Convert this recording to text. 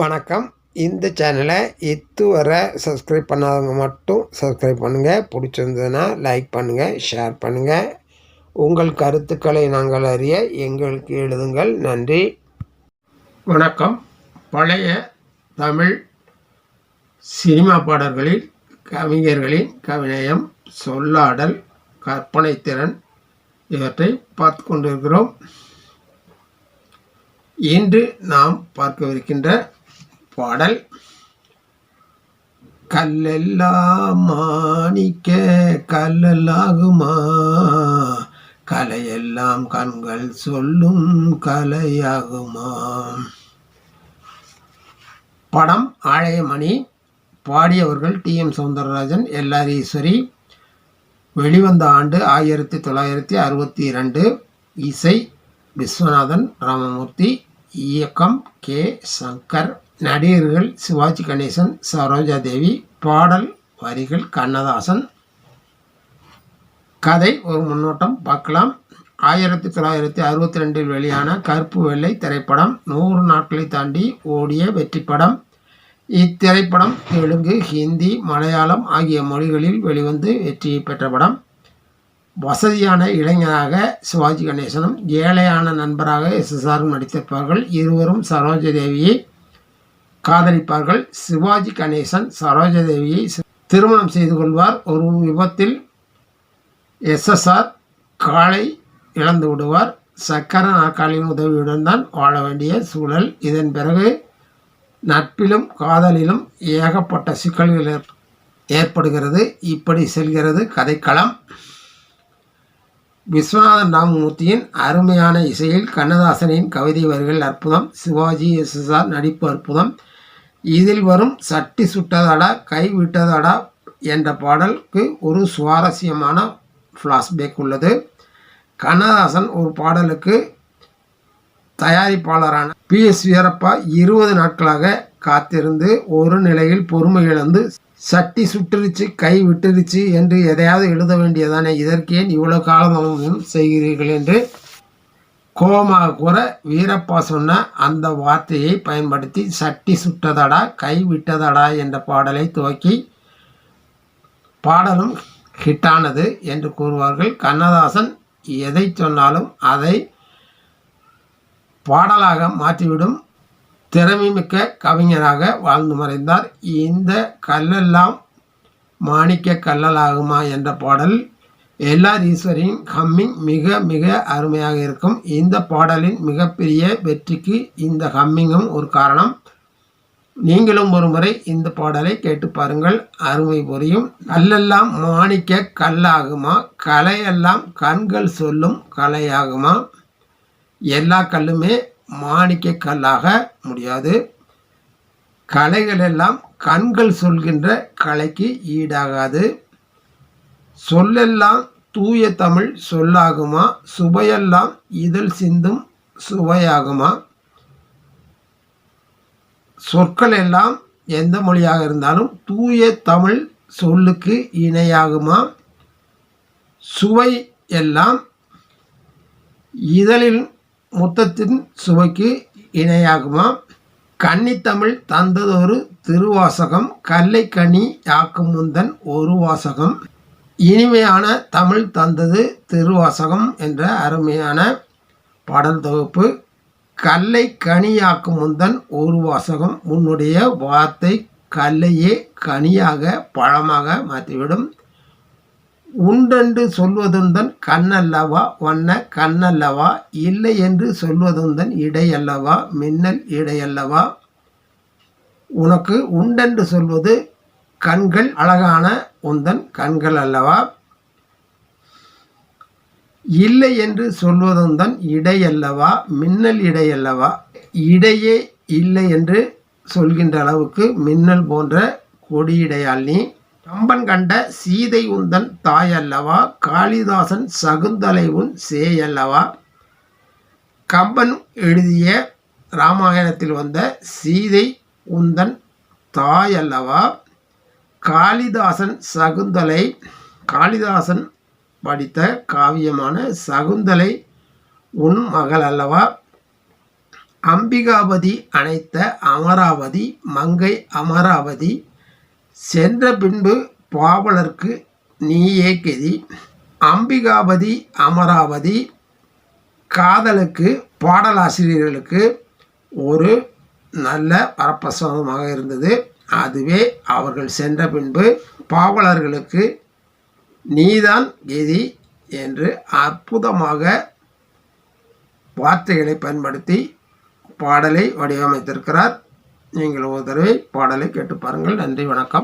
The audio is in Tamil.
வணக்கம். இந்த சேனலை இதுவரை சப்ஸ்கிரைப் பண்ணாதவங்க மட்டும் சப்ஸ்கிரைப் பண்ணுங்கள் பிடிச்சிருந்ததுன்னா லைக் பண்ணுங்கள் ஷேர் பண்ணுங்கள் உங்கள் கருத்துக்களை நாங்கள் அறிய எங்களுக்கு எழுதுங்கள். நன்றி. வணக்கம். பழைய தமிழ் சினிமா பாடல்களில் கவிஞர்களின் கவிநயம் சொல்லாடல் கற்பனைத்திறன் இவற்றை பார்த்து கொண்டிருக்கிறோம். இன்று நாம் பார்க்கவிருக்கின்ற பாடல். கல்லெல்லாம் மாணிக்க கல்லல்லாகுமா? கலையெல்லாம் கண்கள் சொல்லும் கலையாகுமா? படம் ஆலயமணி. பாடியவர்கள் டி. எம். சௌந்தரராஜன் எல்ஆர் ஈஸ்வரி. வெளிவந்த ஆண்டு ஆயிரத்தி தொள்ளாயிரத்தி அறுபத்தி இரண்டு. இசை விஸ்வநாதன் ராமமூர்த்தி. இயக்கம் கே. சங்கர். நடிகர்கள் சிவாஜி கணேசன் சரோஜா தேவி பாடல் வரிகள் கண்ணதாசன். கதை ஒரு முன்னோட்டம். பார்க்கலாம். ஆயிரத்தி தொள்ளாயிரத்தி அறுபத்தி ரெண்டில் வெளியான கருப்பு வெள்ளை திரைப்படம் நூறு நாட்களை தாண்டி ஓடிய வெற்றி படம். இத்திரைப்படம் தெலுங்கு ஹிந்தி மலையாளம் ஆகிய மொழிகளில் வெளிவந்து வெற்றியை பெற்ற படம். வசதியான இளைஞராக சிவாஜி கணேசனும் ஏழையான நண்பராக எஸ்எஸ்ஆரும் நடித்திருப்பார்கள் இருவரும் சரோஜ தேவியை காதலிப்பார்கள். சிவாஜி கணேசன் சரோஜ தேவியை திருமணம் செய்து கொள்வார். ஒரு விபத்தில் எஸ்எஸ்ஆர் காலை இழந்து விடுவார். சக்கர நாற்காலியின் உதவியுடன் தான் வாழ வேண்டிய சூழல். இதன் பிறகு நட்பிலும் காதலிலும் ஏகப்பட்ட சிக்கல்கள் ஏற்படுகிறது. இப்படி செல்கிறது கதைக்களம். விஸ்வநாதன் ராமமூர்த்தியின் அருமையான இசையில் கண்ணதாசனின் கவிதை வரிகள் அற்புதம். சிவாஜி எஸ்எஸ்ஆர் நடிப்பு அற்புதம். இதில் வரும் சட்டி சுட்டதடா கை விட்டதடா என்ற பாடலுக்கு ஒரு சுவாரஸ்யமான ஃப்ளாஷ்பேக் உள்ளது. கண்ணதாசன் ஒரு பாடலுக்கு தயாரிப்பாளரான பி. எஸ். வீரப்பா இருபது நாட்களாக காத்திருந்து ஒரு நிலையில் பொறுமை இழந்து சட்டி சுட்டுருச்சு கை விட்டுருச்சு என்று எதையாவது எழுத வேண்டியதானே இதற்கேன் இவ்வளோ காலம் செய்கிறீர்கள் என்று கோமா கூற வீரப்பா சொன்ன அந்த வார்த்தையை பயன்படுத்தி சட்டி சுட்டதடா கை விட்டதடா என்ற பாடலை துவக்கி பாடலும் ஹிட்டானது என்று கூறுவார்கள். கண்ணதாசன் எதை சொன்னாலும் அதை பாடலாக மாற்றிவிடும் திறமைமிக்க கவிஞராக வாழ்ந்து மறைந்தார். இந்த கல்லெல்லாம் மாணிக்க கல்லலாகுமா என்ற பாடல் எல்லார் ஈஸ்வரின் ஹம்மிங் மிக மிக அருமையாக இருக்கும். இந்த பாடலின் மிகப்பெரிய வெற்றிக்கு இந்த ஹம்மிங்கும் ஒரு காரணம். நீங்களும் ஒரு முறை இந்த பாடலை கேட்டு பாருங்கள். அருமை புரியும். கல்லெல்லாம் மாணிக்க கல்லாகுமா? கலையெல்லாம் கண்கள் சொல்லும் கலையாகுமா? எல்லா கல்லுமே மாணிக்க கல்லாக முடியாது. கலைகள் எல்லாம் கண்கள் சொல்கின்ற கலைக்கு ஈடாகாது. சொல்லெல்லாம் தூய தமிழ் சொல்லாகுமா? சுவையெல்லாம் இதழ் சிந்தும் சுவையாகுமா? சொற்கள் எல்லாம் எந்த மொழியாக இருந்தாலும் தூய தமிழ் சொல்லுக்கு இணையாகுமா? சுவை எல்லாம் இதழில் முத்தத்தின் சுவைக்கு இணையாகுமா? கன்னித்தமிழ் தந்ததொரு திருவாசகம் கல்லை கனி யாக்கும் முந்தன் ஒரு வாசகம். இனிமையான தமிழ் தந்தது திருவாசகம் என்ற அருமையான பாடல் தொகுப்பு. கல்லை கனியாக்கும் முந்தன் ஒரு வாசகம். உன்னுடைய வார்த்தை கல்லையே கனியாக பழமாக மாற்றிவிடும். உண்டென்று சொல்வதுந்தன் கண்ணல்லவா வண்ண கண்ணல்லவா இல்லை என்று சொல்வதுந்தன் இடையல்லவா மின்னல் இடையல்லவா. உனக்கு உண்டென்று சொல்வது கண்கள் அழகான உந்தன் கண்கள் அல்லவா? இல்லை என்று சொல்வதுந்தன் இடையல்லவா மின்னல் இடையல்லவா இடையே இல்லை என்று சொல்கின்ற அளவுக்கு மின்னல் போன்ற கொடியிடையால் நீ கம்பன் கண்ட சீதை உந்தன் தாய் அல்லவா? காளிதாசன் சகுந்தலை உன் சேயல்லவா கம்பன் எழுதிய ராமாயணத்தில் வந்த சீதை உந்தன் தாய் அல்லவா? காளிதாசன் சகுந்தலை காளிதாசன் படித்த காவியமான சகுந்தலை உன் மகள் அல்லவா? அம்பிகாபதி அணைத்த அமராவதி மங்கை அமராவதி சென்ற பின்பு பாவலர்க்கு நீயே கெதி. அம்பிகாபதி அமராவதி காதலுக்கு பாடலாசிரியர்களுக்கு ஒரு நல்ல வரப்பிரசாதமாக இருந்தது. அதுவே அவர்கள் சென்ற பின்பு பாவலர்களுக்கு நீதான் கெதி என்று அற்புதமாக வார்த்தைகளை பயன்படுத்தி பாடலை வடிவமைத்திருக்கிறார். நீங்கள் ஒரு தடவை பாடலை கேட்டு பாருங்கள். நன்றி வணக்கம்.